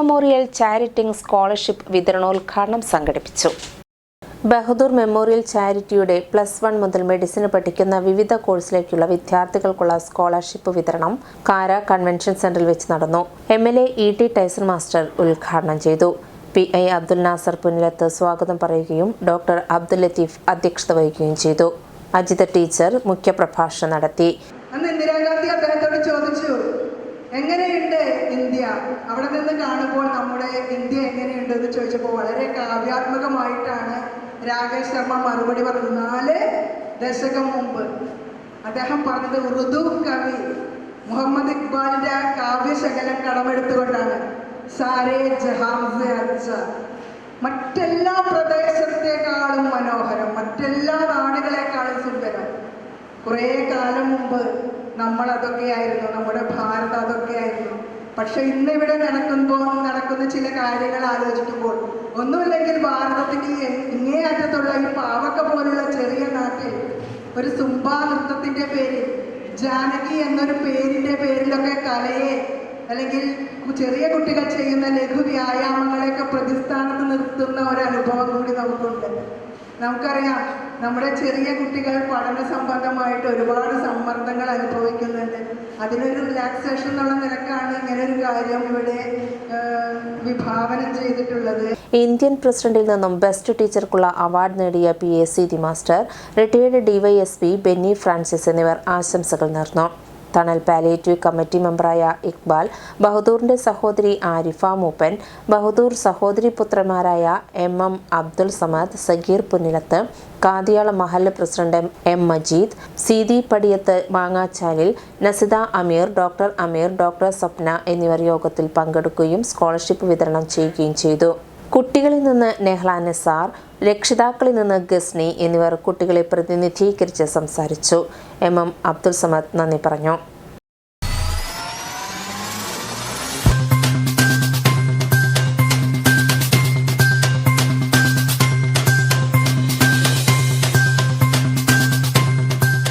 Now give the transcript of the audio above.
Memorial ചാരിറ്റിംഗ് scholarship വിതരണോദ്ഘാടനം സംഘടിപ്പിച്ചു. Bahadur memorial ചാരിറ്റിയുടെ പ്ലസ് വൺ മുതൽ മെഡിസിന് പഠിക്കുന്ന വിവിധ കോഴ്സിലേക്കുള്ള വിദ്യാർത്ഥികൾക്കുള്ള സ്കോളർഷിപ്പ് വിതരണം കാര കൺവെൻഷൻ സെന്ററിൽ വെച്ച് നടന്നു. M L A E T Tyson master ഉദ്ഘാടനം ചെയ്തു. പി ഐ അബ്ദുൽ നാസർ പുന്നിലത്ത് സ്വാഗതം പറയുകയും ഡോക്ടർ അബ്ദുൽ ലത്തീഫ് അധ്യക്ഷത വഹിക്കുകയും ചെയ്തു. അജിത ടീച്ചർ മുഖ്യപ്രഭാഷണം നടത്തി. അന്ന് ഇന്ദിരാഗാന്ധി എങ്ങനെയുണ്ട് ഇന്ത്യ? അവിടെ നിന്ന് കാണുമ്പോൾ നമ്മുടെ ഇന്ത്യ എങ്ങനെയുണ്ട് എന്ന് ചോദിച്ചപ്പോൾ വളരെ കാവ്യാത്മകമായിട്ടാണ് രാകേഷ് ശർമ്മ മറുപടി പറഞ്ഞത്. നാല് ദശകം മുമ്പ് അദ്ദേഹം പറഞ്ഞത് ഉറുദു കവി മുഹമ്മദ് ഇക്ബാലിന്റെ ആ കാവ്യശകലം കടമെടുത്തുകൊണ്ടാണ്. സാരേ ജഹാസ മറ്റെല്ലാ പ്രദേശത്തെക്കാളും മനോഹരം മറ്റെല്ലാ നാടുകളെക്കാളും സുന്ദരം. കുറേ കാലം മുമ്പ് നമ്മൾ അതൊക്കെയായിരുന്നു നമ്മുടെ ഭാരതം അതൊക്കെയായിരുന്നു. പക്ഷെ ഇന്ന് ഇവിടെ നടക്കുമ്പോൾ നടക്കുന്ന ചില കാര്യങ്ങൾ ആലോചിക്കുമ്പോൾ ഒന്നുമില്ലെങ്കിൽ ഭാരതത്തിന്റെ ഇങ്ങേ അറ്റത്തുള്ള ഈ പാവക്ക പോലുള്ള ചെറിയ നാട്ടിൽ ഒരു സുംബാ നൃത്തത്തിന്റെ പേരിൽ ജാനകി എന്നൊരു പേരിന്റെ പേരിലൊക്കെ കലയെ അല്ലെങ്കിൽ ചെറിയ കുട്ടികൾ ചെയ്യുന്ന ലഘു വ്യായാമങ്ങളെയൊക്കെ പ്രതിസ്ഥാനത്ത് നിർത്തുന്ന ഒരു അനുഭവം കൂടി നമുക്കുണ്ട്. നമുക്കറിയാം നമ്മുടെ ചെറിയ കുട്ടികൾ പഠന സംബന്ധമായിട്ട് ഒരുപാട് സമ്മർദ്ദങ്ങൾ അനുഭവിക്കുന്നുണ്ട്. അതിനൊരു റിലാക്സേഷൻ എന്നുള്ള നിലക്കാണ് ഇങ്ങനെ ഒരു കാര്യം ഇവിടെ വിഭാവനം ഇന്ത്യൻ പ്രസിഡന്റിൽ നിന്നും ബെസ്റ്റ് ടീച്ചർക്കുള്ള അവാർഡ് നേടിയ P S C the master retired DYSP Benny Francis എന്നിവർ ആശംസകൾ നേർന്നു. തണൽ പാലിയേറ്റീവ് കമ്മിറ്റി മെമ്പറായ ഇക്ബാൽ ബഹദൂറിന്റെ സഹോദരി ആരിഫ മൂപ്പൻ ബഹദൂർ സഹോദരി പുത്രന്മാരായ എം എം അബ്ദുൾ സമദ് സഗീർ പുന്നിലത്ത് കാതിയാള മഹല്ല് പ്രസിഡന്റ് എം മജീദ് സീതി പടിയത്ത് മാങ്ങാച്ചാലിൽ നസിദ അമീർ ഡോക്ടർ അമീർ ഡോക്ടർ സ്വപ്ന എന്നിവർ യോഗത്തിൽ പങ്കെടുക്കുകയും സ്കോളർഷിപ്പ് വിതരണം ചെയ്യുകയും ചെയ്തു. കുട്ടികളിൽ നിന്ന് നെഹ്ല നിസാർ രക്ഷിതാക്കളിൽ നിന്ന് ഗസ്നി എന്നിവർ കുട്ടികളെ പ്രതിനിധീകരിച്ച് സംസാരിച്ചു. എം. എം. അബ്ദുൾ സമദ് നന്ദി പറഞ്ഞു.